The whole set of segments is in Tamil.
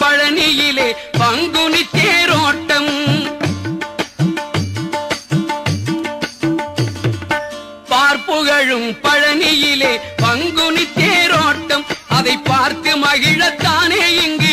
பழனியிலே பங்குனி தேரோட்டம். பார்ப்புகழும் பழனியிலே பங்குனி தேரோட்டம். அதை பார்த்து மகிழத்தானே இங்கு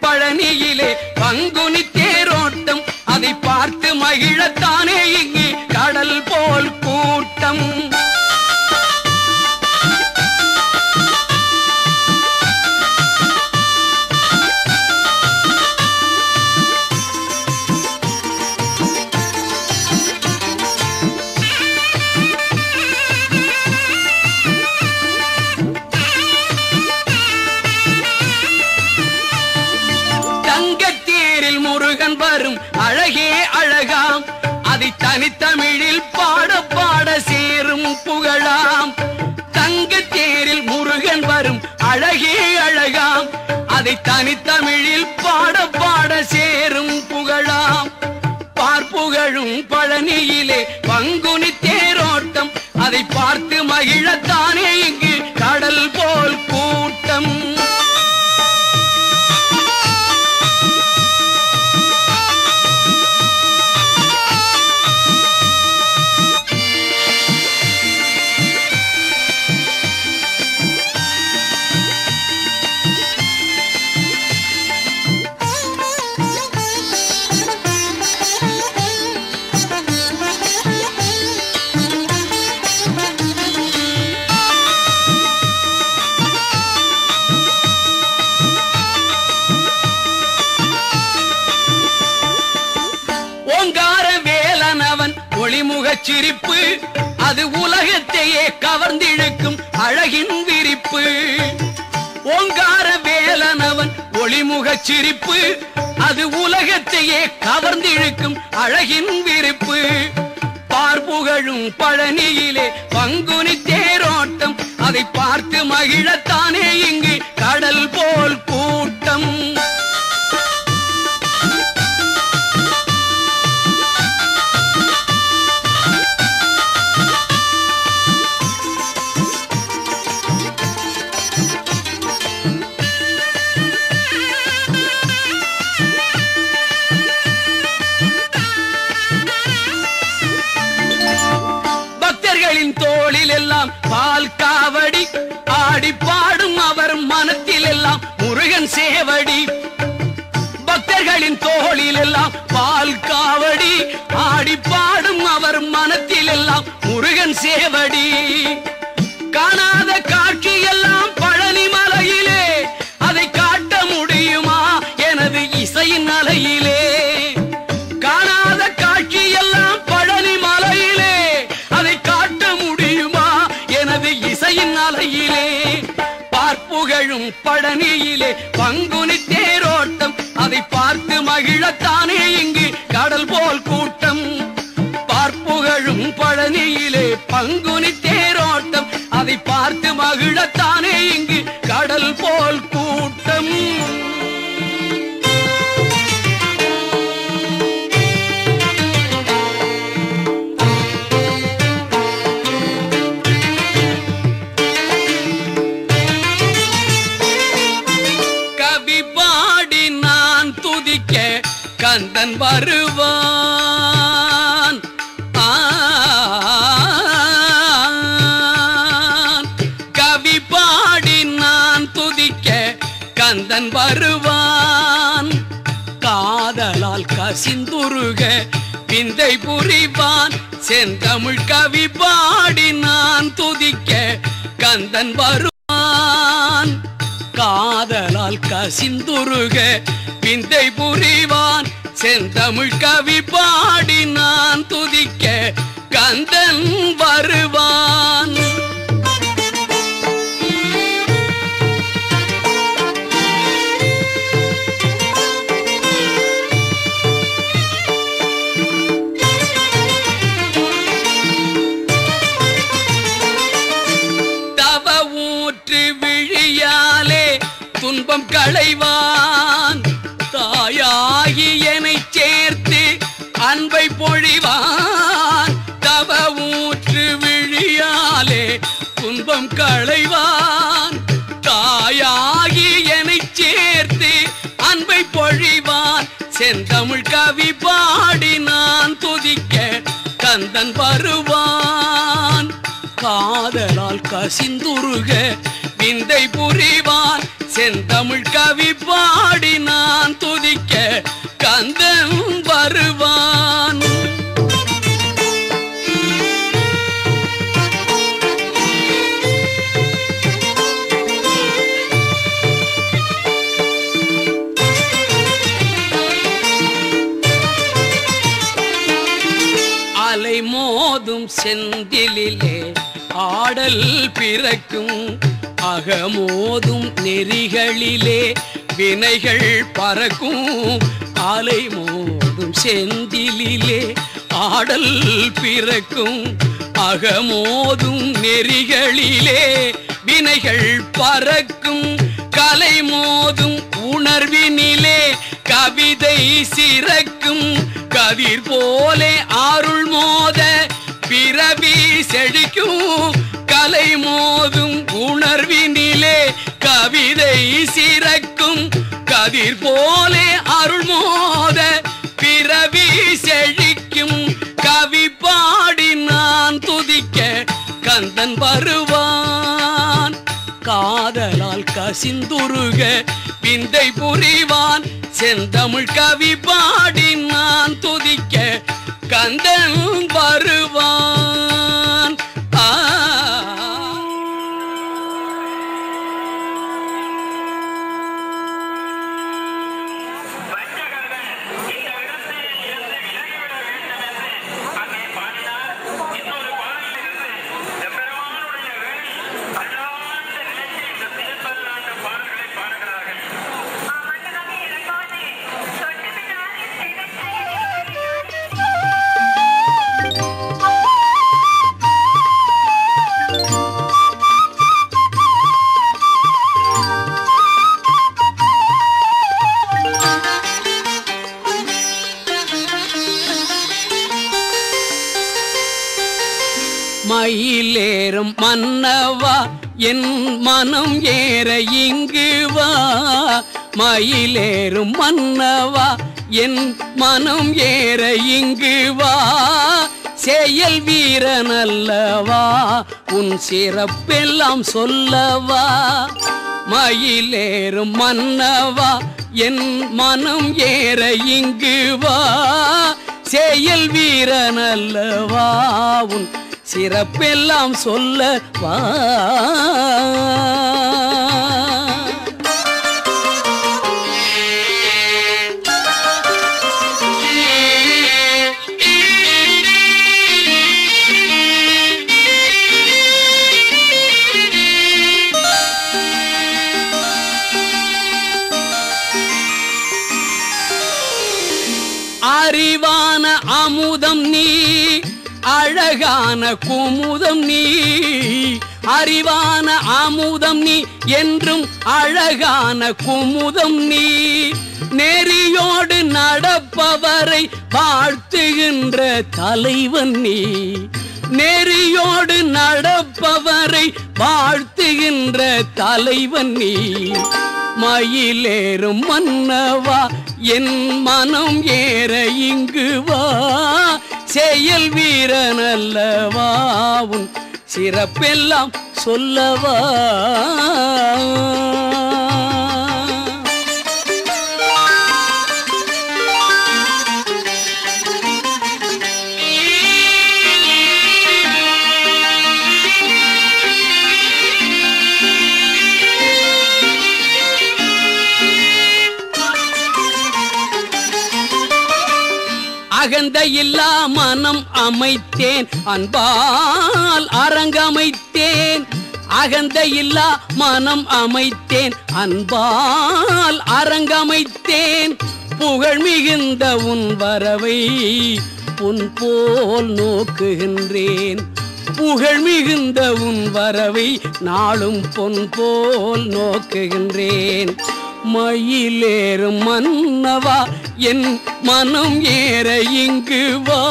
பழனியிலே பங்குனி தேரோட்டம் அதை பார்த்து மகிழத்தானே இங்கே கடல் போல் கூட்டம். அழகே அழகாம். அதை தனித்தமிழில் பாட பாட சேரும் புகழாம். தங்கத்தேரில் முருகன் வரும் அழகே அழகாம். அதை தனித்தமிழில் பாட பாட சேரும் புகழாம். பார்ப்புகழும் பழனியிலே பங்குனி தேரோட்டம். அதை பார்த்து மகிழத்தானே இங்கு சிரிப்பு. அது உலகத்தையே கவர்ந்திழுக்கும் அழகின் விரிப்பு. ஓங்கார வேலனவன் ஒளிமுக சிரிப்பு. அது உலகத்தையே கவர்ந்திழுக்கும் அழகின் விரிப்பு. பார்ப்புகழும் பழனியிலே பங்குனி தேரோட்டம். அதை பார்த்து மகிழத்தானே இங்கு கடல் போல் கூட்டம். பக்தர்களின் தோளில் எல்லாம் பால் காவடி ஆடி பாடும் அவர் மனத்தில் எல்லாம் முருகன் சேவடி. பக்தர்களின் தோளில் எல்லாம் பால் காவடி ஆடி பாடும் அவர் மனத்தில் எல்லாம் முருகன் சேவடி. வாழும் பழனியிலே பங்குனி தேரோட்டம் அதை பார்த்து மகிழத்தானே இங்கு கடல் போல் கூட்டம். பார்ப்புகழும் பழனியிலே பங்குனி தேரோட்டம் அதை பார்த்து மகிழத்தானே இங்கு கடல் போல் கூட்டம். வருவான். கவி பாடி நான் துதிக்க கந்தன் வருவான். காதலால் கசிந்துருக விந்தை புரிவான். செந்தமிழ் கவி பாடி நான் துதிக்க கந்தன் வருவான். காதலால் கசிந்துருக விந்தை புரிவான். செந்தமிழ் கவி பாடி நான் துதிக்க கந்தன் வருவான். களைவான். தாயாகி என்னை சேர்த்து அன்பை பொழிவான். செந்தமிழ் கவி பாடி நான் துதிக்க கந்தன் வருவான். காதலால் கசிந்துருக விந்தை புரிவான். செந்தமிழ் கவி பாடி நான் துதிக்க செந்திலே ஆடல் பிறக்கும் அகமோதும் நெறிகளிலே வினைகள் பறக்கும் அலை மோதும் செந்திலே ஆடல் பிறக்கும் அகமோதும் நெறிகளிலே வினைகள் பறக்கும் கலை மோதும் உணர்வினிலே கவிதை சிறக்கும் கதிர் போலே அருள் மோத பிறவி செழிக்கும் கலை மோதும் உணர்வினிலே கவிதை சிறக்கும். கதிர் போலே அருள் மோத பிறவி செழிக்கும். கவி பாடி நான் துதிக்க கந்தன் வருவான். காதலால் கசிந்துருக விந்தை புரிவான். செந்தமிழ் கவி பாடி நான் துதிக்க கந்தன் வருவான். மயிலேறும் மன்னவா என் மனம் ஏற இங்கு வா. மயிலேறும் மன்னவா என் மனம் ஏற இங்கு வா. செயல் வீரன் அல்லவா உன் சிறப்பெல்லாம் சொல்லவா. மயிலேறும் மன்னவா என் மனம் ஏற இங்கு வா. செயல் வீரன் அல்லவா உன் சிறப்பெல்லாம் சொல்ல வா. அறிவான அமுதம் நீ. அழகான குமுதம் நீ அறிவான அமுதம் நீ என்றும் அழகான குமுதம் நீ. நெறியோடு நடப்பவரை வாழ்த்துகின்ற தலைவன் நீ. நெறியோடு நடப்பவரை வாழ்த்துகின்ற தலைவன் நீ. மயிலேறும் மன்னவா என் மனம் ஏற இங்கு வா. செயல் வீரன் அல்லவா உன் சிறப்பெல்லாம் சொல்லவா. அகந்த இல்லா மனம் அமைத்தேன். அன்பால் அரங்கமைத்தேன். அகந்த இல்லா மனம் அமைத்தேன். அன்பால் அரங்கமைத்தேன். புகழ் மிகுந்த உன் வரவை உன் போல் நோக்குகின்றேன். புகழ் மிகுந்த உன் வரவை நாளும் பொன் போல் நோக்குகின்றேன். மயிலேறும் மன்னவா என் மனம் ஏற இங்கு வா.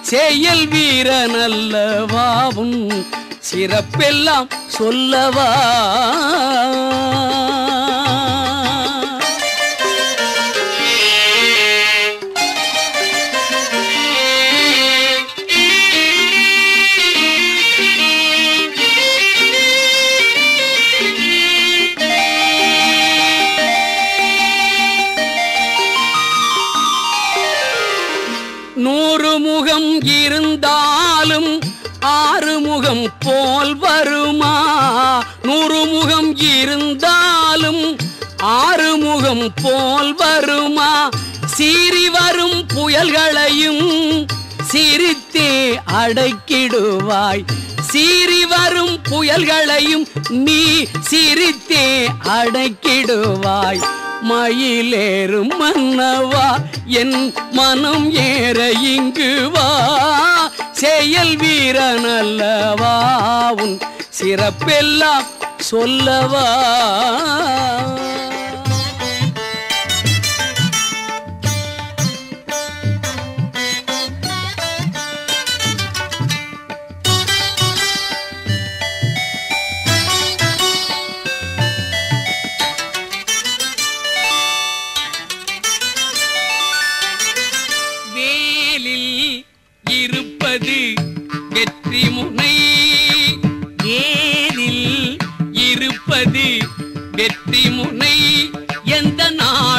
செயல் வீர நல்லவாவும் சிறப்பெல்லாம் சொல்லவா. வருமா? சீறி வரும் புயல்களையும் சிரித்தே அடக்கிடுவாய். சீறி வரும் புயல்களையும் நீ சிரித்தே அடக்கிடுவாய். மயிலேறும் மன்னவா என் மனம் ஏற இங்கு வா. செயல் வீரனல்லவா உன் சிறப்பெல்லாம் சொல்லவா? வெற்றி முனை எந்த நான்